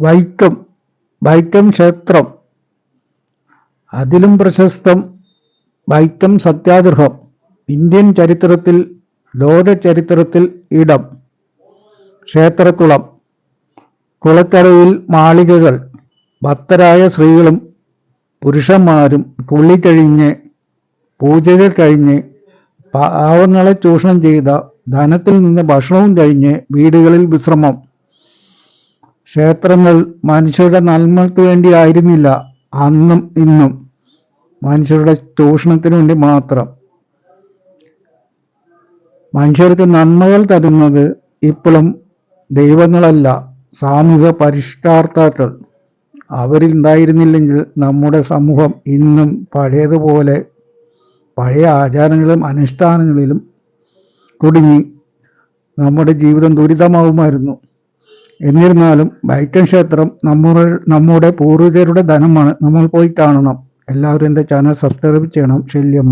വൈക്കം വൈക്കം ക്ഷേത്രം. അതിലും പ്രശസ്തം വൈക്കം സത്യാഗ്രഹം. ഇന്ത്യൻ ചരിത്രത്തിൽ ലോക ചരിത്രത്തിൽ ഇടം. ക്ഷേത്രക്കുളം കുളക്കരയിൽ മാളികകൾ ഭക്തരായ സ്ത്രീകളും പുരുഷന്മാരും പുള്ളി കഴിഞ്ഞ് പൂജകൾ കഴിഞ്ഞ് പാവങ്ങളെ ചൂഷണം ചെയ്ത ധനത്തിൽ നിന്ന് ഭക്ഷണവും കഴിഞ്ഞ് വീടുകളിൽ വിശ്രമം. ക്ഷേത്രങ്ങൾ മനുഷ്യരുടെ വേണ്ടി ആയിരുന്നില്ല. അന്നും ഇന്നും മനുഷ്യരുടെ ചൂഷണത്തിന് വേണ്ടി മാത്രം. മനുഷ്യർക്ക് നന്മകൾ തരുന്നത് ഇപ്പോഴും ദൈവങ്ങളല്ല സാമൂഹ്യ പരിഷ്കാർത്താക്കൾ. അവരുണ്ടായിരുന്നില്ലെങ്കിൽ നമ്മുടെ സമൂഹം ഇന്നും പഴയതുപോലെ പഴയ ആചാരങ്ങളിലും അനുഷ്ഠാനങ്ങളിലും കുടുങ്ങി നമ്മുടെ ജീവിതം ദുരിതമാവുമായിരുന്നു. എന്നിരുന്നാലും വൈക്കം ക്ഷേത്രം നമ്മുടെ നമ്മുടെ പൂർവികരുടെ ധനമാണ്. നമ്മൾ പോയി കാണണം. എല്ലാവരും എന്റെ ചാനൽ സബ്സ്ക്രൈബ് ചെയ്യണം. ശല്യം